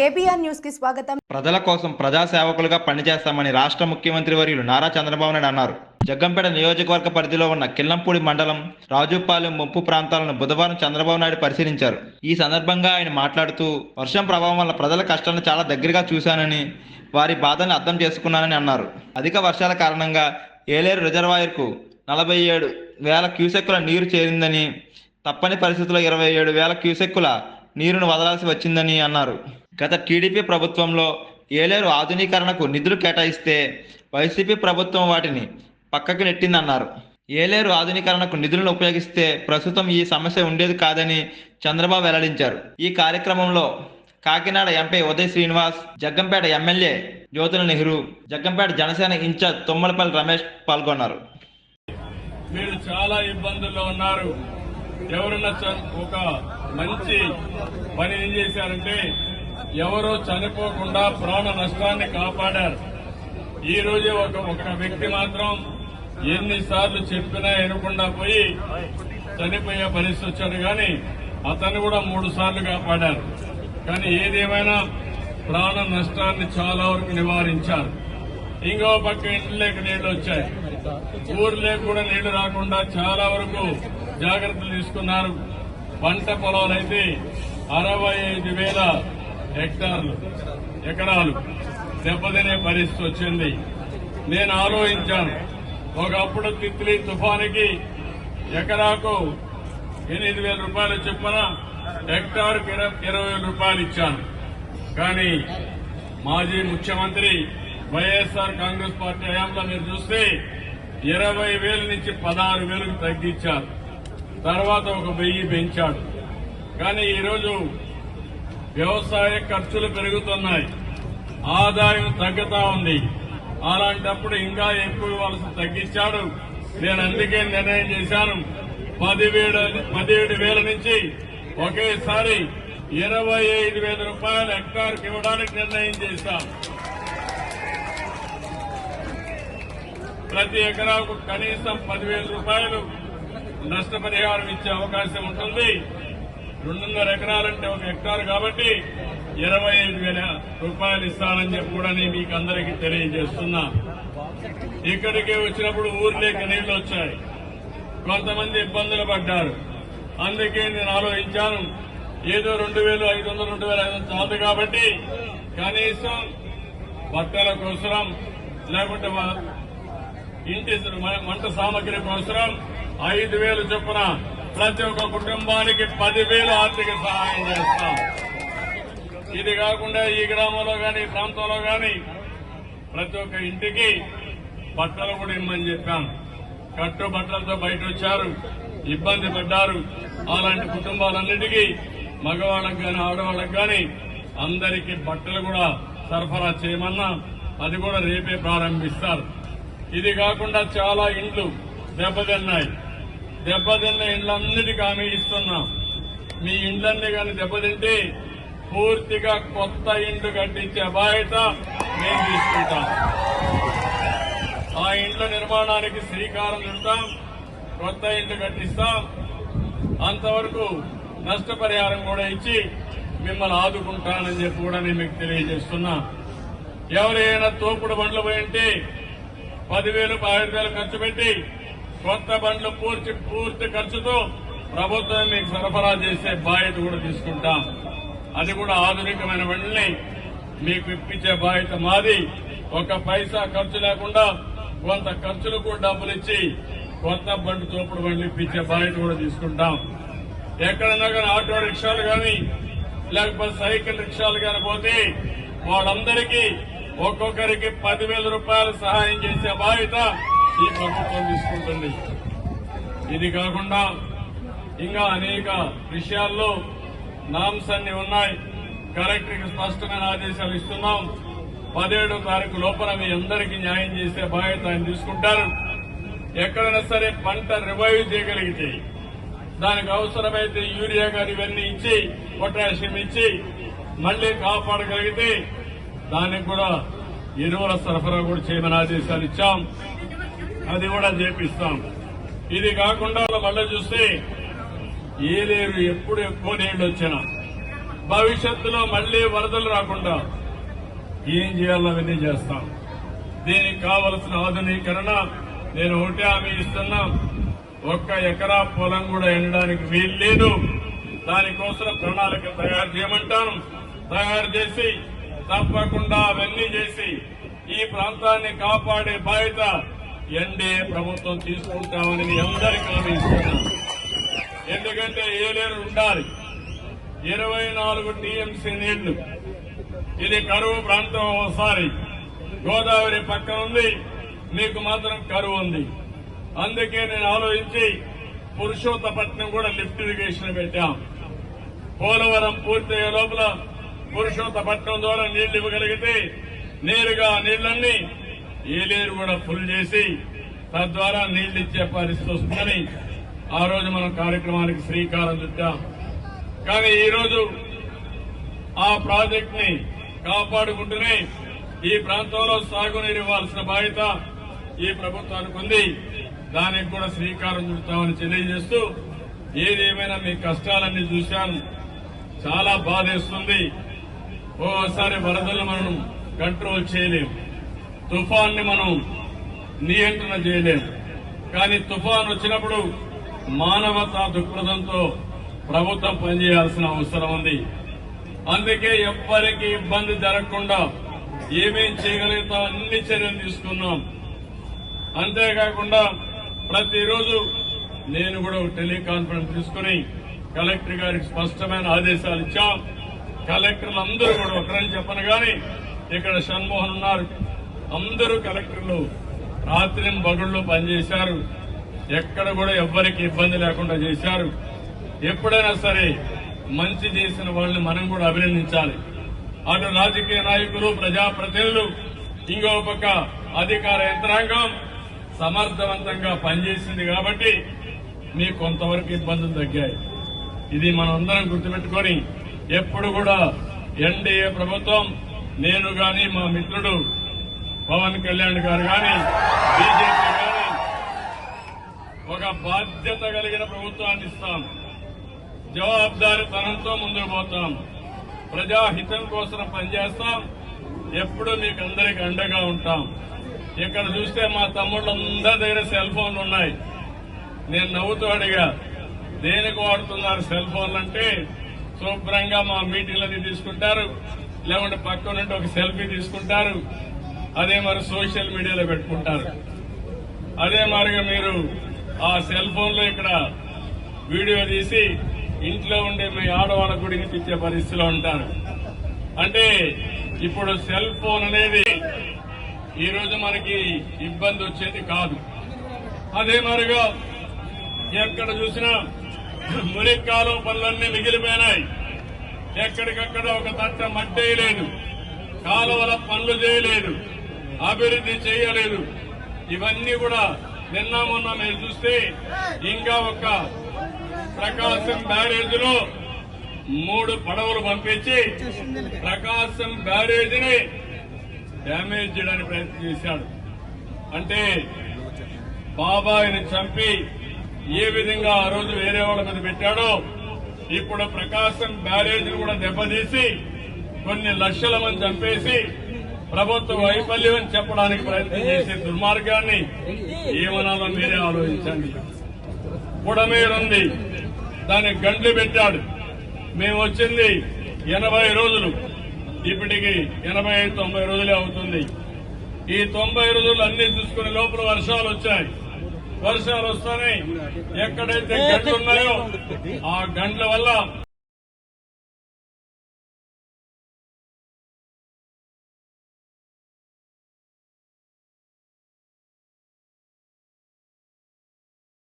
KBR న్యూస్కి స్వాగతం. ప్రజల కోసం ప్రజా సేవకులుగా పనిచేస్తామని రాష్ట్ర ముఖ్యమంత్రి వర్యులు నారా చంద్రబాబు నాయుడు అన్నారు. జగ్గంపేట నియోజకవర్గ పరిధిలో ఉన్న కిల్లంపూడి మండలం రాజుపాలెం ముంపు ప్రాంతాలను బుధవారం చంద్రబాబు నాయుడు పరిశీలించారు. ఈ సందర్భంగా ఆయన మాట్లాడుతూ వర్షం ప్రభావం వల్ల ప్రజల కష్టాలను చాలా దగ్గరగా చూశానని వారి బాధను అర్థం చేసుకున్నానని అన్నారు. అధిక వర్షాల కారణంగా ఏలేరు రిజర్వాయర్కు నలభై ఏడు వేల క్యూసెక్కుల నీరు చేరిందని తప్పని పరిస్థితుల్లో ఇరవై ఏడు వేల క్యూసెక్కుల నీరును వదలాల్సి వచ్చిందని అన్నారు. గత టీడీపీ ప్రభుత్వంలో ఏలేరు ఆధునీకరణకు నిధులు కేటాయిస్తే వైసీపీ ప్రభుత్వం వాటిని పక్కకు నెట్టిందన్నారు. ఏలేరు ఆధునీకరణకు నిధులను ఉపయోగిస్తే ప్రస్తుతం ఈ సమస్య ఉండేది కాదని చంద్రబాబు వెల్లడించారు. ఈ కార్యక్రమంలో Kakinada MP Uday Srinivas Jaggampeta MLA Jyothula Nehru Jaggampeta Janasena incharge Tummalapalli Ramesh పాల్గొన్నారు. మీరు చాలా ఇబ్బందుల్లో ఉన్నారు. ఎవరన్నా ఒక మంచి పని ఏం చేశారంటే ఎవరో చనిపోకుండా ప్రాణ నష్టాన్ని కాపాడారు. ఈ రోజు ఒక ఒక వ్యక్తి మాత్రం ఎన్నిసార్లు చెప్పినా వినకుండా పోయి చనిపోయే పరిస్థితి వచ్చాడు కానీ అతను కూడా మూడు సార్లు కాపాడారు. కానీ ఏదేమైనా ప్రాణ నష్టాన్ని చాలా వరకు నివారించారు. ఇంకో పక్క ఇంట్లోకి నీళ్ళు వచ్చాయి. ఊర్లోకి కూడా నీళ్ళు రాకుండా చాలా వరకు జాగ్రత్తలు తీసుకున్నారు. పంట పొలాలైతే అరవై ఐదు వేల హెక్టార్లు ఎకరాలు దెబ్బతినే పరిస్థితి వచ్చింది. నేను ఆలోచించాను. ఒకప్పుడు తిత్లీ తుఫానికి ఎకరాకు ఎనిమిది వేల రూపాయలు చొప్పున హెక్టార్కి ఇరవై వేల రూపాయలు ఇచ్చాను. కానీ మాజీ ముఖ్యమంత్రి వైఎస్ఆర్ కాంగ్రెస్ పార్టీ హయాంలో మీరు చూస్తే ఇరవై వేల నుంచి పదహారు వేలకు తగ్గించారు. తర్వాత ఒక వెయ్యి పెంచాడు. కానీ ఈరోజు వ్యవసాయ ఖర్చులు పెరుగుతున్నాయి. ఆదాయం తగ్గుతా ఉంది. అలాంటప్పుడు ఇంకా ఎక్కువ ఇవ్వాల్సి తగ్గించాడు. నేను అందుకే నిర్ణయం చేశాను. పదివేడు పదిహేడు వేల నుంచి ఒకేసారి ఇరవై ఐదు వేల రూపాయలు హెక్టార్కి ఇవ్వడానికి నిర్ణయం చేశాం ప్రతి ఎకరాకు కనీసం పదివేల రూపాయలు నష్టపరిహారం ఇచ్చే అవకాశం ఉంటుంది. రెండున్నర ఎకరాలంటే ఒక హెక్టార్ కాబట్టి ఇరవై ఐదు వేల రూపాయలు ఇస్తానని చెప్పి కూడా నేను మీకు అందరికీ తెలియజేస్తున్నా. ఇక్కడికి వచ్చినప్పుడు ఊర్లోకి నీళ్ళు వచ్చాయి. కొంతమంది ఇబ్బందులు పడ్డారు. అందుకే నేను ఆలోచించాను ఏదో రెండు వేలు ఐదు వందలు రెండు వేల ఐదు వందలు చాలదు కాబట్టి కనీసం బట్టల కోసరం లేకుంటే ఇంటి మంట సామాగ్రి కోసరం ఐదు వేలు చొప్పున ప్రతి ఒక్క కుటుంబానికి పదివేలు ఆర్థిక సహాయం చేస్తాం. ఇది కాకుండా ఈ గ్రామంలో కానీ ఈ ప్రాంతంలో కానీ ప్రతి ఒక్క ఇంటికి బట్టలు కూడా ఇమ్మని చెప్పాను కట్టు బట్టలతో బయట వచ్చారు ఇబ్బంది పడ్డారు. అలాంటి కుటుంబాలన్నిటికీ మగవాళ్ళకి కానీ ఆడవాళ్ళకి కానీ అందరికీ బట్టలు కూడా సరఫరా చేయమన్నా అది కూడా రేపే ప్రారంభిస్తారు. ఇది కాకుండా చాలా ఇండ్లు దెబ్బతిన్నాయి. దెబ్బతిన్న ఇండ్లన్నిటికీ హామీ ఇస్తున్నాం. మీ ఇండ్లన్నీ కానీ దెబ్బతింటే పూర్తిగా కొత్త ఇండ్లు కట్టించే బాధ్యత మేము తీసుకుంటాం. ఆ ఇండ్ల నిర్మాణానికి శ్రీకారం చుడతాం కొత్త ఇండ్లు కట్టిస్తాం. అంతవరకు నష్టపరిహారం కూడా ఇచ్చి మిమ్మల్ని ఆదుకుంటానని చెప్పి కూడా నేను మీకు తెలియజేస్తున్నా. ఎవరైనా తోపుడు బండ్లు పోయింటే పదివేలు పదిహేడు వేలు ఖర్చు పెట్టి కొత్త బండ్లు పూర్తి పూర్తి ఖర్చుతో ప్రభుత్వం మీకు సరఫరా చేసే బాధ్యత కూడా తీసుకుంటాం. అది కూడా ఆధునికమైన బండ్లని మీకు ఇప్పించే బాధ్యత మాది. ఒక పైసా ఖర్చు లేకుండా కొంత ఖర్చులకు డబ్బులు ఇచ్చి కొత్త బండి తోపుడు బండ్లు ఇప్పించే బాధ్యత కూడా తీసుకుంటాం. ఎక్కడన్నా కానీ ఆటో రిక్షాలు కానీ లేకపోతే సైకిల్ రిక్షాలు కానీ పోతే వాళ్ళందరికీ ఒక్కొక్కరికి పదివేల రూపాయలు సహాయం చేసే బాధ్యత ఈ ప్రభుత్వం తీసుకుంటుంది. ఇది కాకుండా ఇంకా అనేక విషయాల్లో నామ్స్ అన్ని ఉన్నాయి. కలెక్టర్కి స్పష్టమైన ఆదేశాలు ఇస్తున్నాం. పదిహేడో తారీఖు లోపల మీ అందరికీ న్యాయం చేసే బాధ్యత ఆయన తీసుకుంటారు. ఎక్కడైనా సరే పంట రివైవ్ చేయగలిగితే దానికి అవసరమైతే యూరియా గారు ఇవన్నీ ఇచ్చి పొటాషియం ఇచ్చి మళ్ళీ కాపాడగలిగితే దానికి కూడా ఎరువుల సరఫరా కూడా చేయమని ఆదేశాలు ఇచ్చాం. అది కూడా చేపిస్తాం ఇది కాకుండా మళ్ళీ చూస్తే ఏలేరు ఎప్పుడు ఎక్కువ నీళ్ళు వచ్చినా. భవిష్యత్తులో మళ్ళీ వరదలు రాకుండా ఏం చేయాలో అవన్నీ చేస్తాం. దీనికి కావలసిన ఆధునీకరణ నేను ఒకటే హామీ ఇస్తున్నా. ఒక్క ఎకరా పొలం కూడా ఎండడానికి వీలు లేదు. దానికోసం ప్రణాళిక తయారు చేయమంటాను. తయారు చేసి తప్పకుండా అవన్నీ చేసి ఈ ప్రాంతాన్ని కాపాడే బాధ్యత ఎన్డీఏ ప్రభుత్వం తీసుకుంటామని మీ అందరికీ హామీ ఇస్తున్నాను ఎందుకంటే ఏలేరు ఉండాలి. ఇరవై నాలుగు టీఎంసీ నీళ్ళు. ఇది కరువు ప్రాంతం ఒకసారి. గోదావరి పక్కన ఉంది. మీకు మాత్రం కరువు ఉంది. అందుకే నేను ఆలోచించి పురుషోత్తపట్నం కూడా లిఫ్ట్ ఇరిగేషన్ పెట్టాం. పోలవరం పూర్తయ్యే లోపల పురుషోత్తపట్నం ద్వారా నీళ్ళు ఇవ్వగలిగితే నేరుగా నీళ్ళన్నీ ఏలేరు కూడా ఫుల్ చేసి తద్వారా నీళ్ళు ఇచ్చే పరిస్థితి వస్తుందని ఆ రోజు మనం కార్యక్రమానికి శ్రీకారం చుట్టాం. కానీ ఈరోజు ఆ ప్రాజెక్ట్ని కాపాడుకుంటూనే ఈ ప్రాంతంలో సాగునీరు ఇవ్వాల్సిన బాధ్యత ఈ ప్రభుత్వానికి ఉంది. దానికి కూడా శ్రీకారం చుడతామని తెలియజేస్తూ ఏదేమైనా మీ కష్టాలన్నీ చూశాను చాలా బాధేస్తుంది. ఓసారి వరదలు మనం కంట్రోల్ చేయలేం. తుఫాన్ని మనం నియంత్రణ చేయలేము కానీ తుఫాన్ వచ్చినప్పుడు మానవతా దృక్పథంతో ప్రభుత్వం పనిచేయాల్సిన అవసరం ఉంది. అందుకే ఎవ్వరికి ఇబ్బంది జరగకుండా ఏమేం చేయగలుగుతాం అన్ని చర్యలు తీసుకున్నాం. అంతేకాకుండా ప్రతిరోజు నేను కూడా ఒక టెలికాన్ఫరెన్స్ తీసుకుని కలెక్టర్ గారికి స్పష్టమైన ఆదేశాలు ఇచ్చాం. కలెక్టర్లు అందరూ కూడా ఒకరని చెప్పను గాని ఇక్కడ షణ్మోహన్ ఉన్నారు. అందరూ కలెక్టర్లు రాత్రి బగుళ్ళు పనిచేశారు. ఎక్కడ కూడా ఎవ్వరికి ఇబ్బంది లేకుండా చేశారు. ఎప్పుడైనా సరే మంచి చేసిన వాళ్ళని మనం కూడా అభినందించాలి. అటు రాజకీయ నాయకులు ప్రజాప్రతినిధులు ఇంకో పక్క అధికార యంత్రాంగం సమర్థవంతంగా పనిచేసింది కాబట్టి మీకు కొంతవరకు ఇబ్బందులు తగ్గాయి. ఇది మనందరం గుర్తుపెట్టుకొని ఎప్పుడు కూడా ఎన్డీఏ ప్రభుత్వం నేను గాని మా మిత్రుడు పవన్ కళ్యాణ్ గారు కానీ బీజేపీ కానీ ఒక బాధ్యత కలిగిన ప్రభుత్వాన్ని ఇస్తాం. జవాబుదారీతనంతో ముందుకు పోతాం. ప్రజాహితం కోసం పనిచేస్తాం. ఎప్పుడు మీకు అందరికి అండగా ఉంటాం. ఇక్కడ చూస్తే మా తమ్ముళ్ళందరి దగ్గర సెల్ ఫోన్లు ఉన్నాయి. నేను నవ్వుతూ అడిగా దేనికి వాడుతున్నారు సెల్ ఫోన్లు అంటే శుభ్రంగా మా మీటింగ్లన్నీ తీసుకుంటారు. లేకుంటే పక్క నుండి ఒక సెల్ఫీ తీసుకుంటారు. అదే మరి సోషల్ మీడియాలో పెట్టుకుంటారు. అదే మరిగా మీరు ఆ సెల్ ఫోన్లో ఇక్కడ వీడియో తీసి ఇంట్లో ఉండే మీ ఆడవాళ్ళకు కూడా వినిపించే పరిస్థితిలో ఉంటారు. అంటే ఇప్పుడు సెల్ ఫోన్ అనేది ఈరోజు మనకి ఇబ్బంది వచ్చేది కాదు. అదే మరిగా ఎక్కడ చూసినా మురిక్కాలు పనులన్నీ మిగిలిపోయినాయి. ఎక్కడికక్కడ ఒక తట్ట మట్టేయలేదు. కాలువల పనులు చేయలేదు. అభివృద్ధి చేయలేదు. ఇవన్నీ కూడా నిన్న మొన్న మీరు చూస్తే ఇంకా ఒక ప్రకాశం బ్యారేజ్లో మూడు పడవలు పంపించి ప్రకాశం బ్యారేజ్ డ్యామేజ్ చేయడానికి ప్రయత్నం చేశాడు. అంటే బాబాయిని చంపి ఏ విధంగా ఆ రోజు వేరే వాళ్ళ మీద పెట్టాడో ఇప్పుడు ప్రకాశం బ్యారేజ్ కూడా దెబ్బతీసి కొన్ని లక్షల మంది చంపేసి ప్రభుత్వ వైఫల్యం అని చెప్పడానికి ప్రయత్నం చేసే దుర్మార్గాన్ని ఏమనాలో మీరే ఆలోచించండి. బుడమేరుంది దానికి గండ్లు పెట్టాడు. మేము వచ్చింది ఎనభై రోజులు. ఇప్పటికి ఎనభై తొంభై రోజులే అవుతుంది. ఈ తొంభై రోజులు అన్ని చూసుకునే లోపల వర్షాలు వచ్చాయి. వర్షాలు వస్తానే ఎక్కడైతే గంటలు ఉన్నాయో ఆ గంటల వల్ల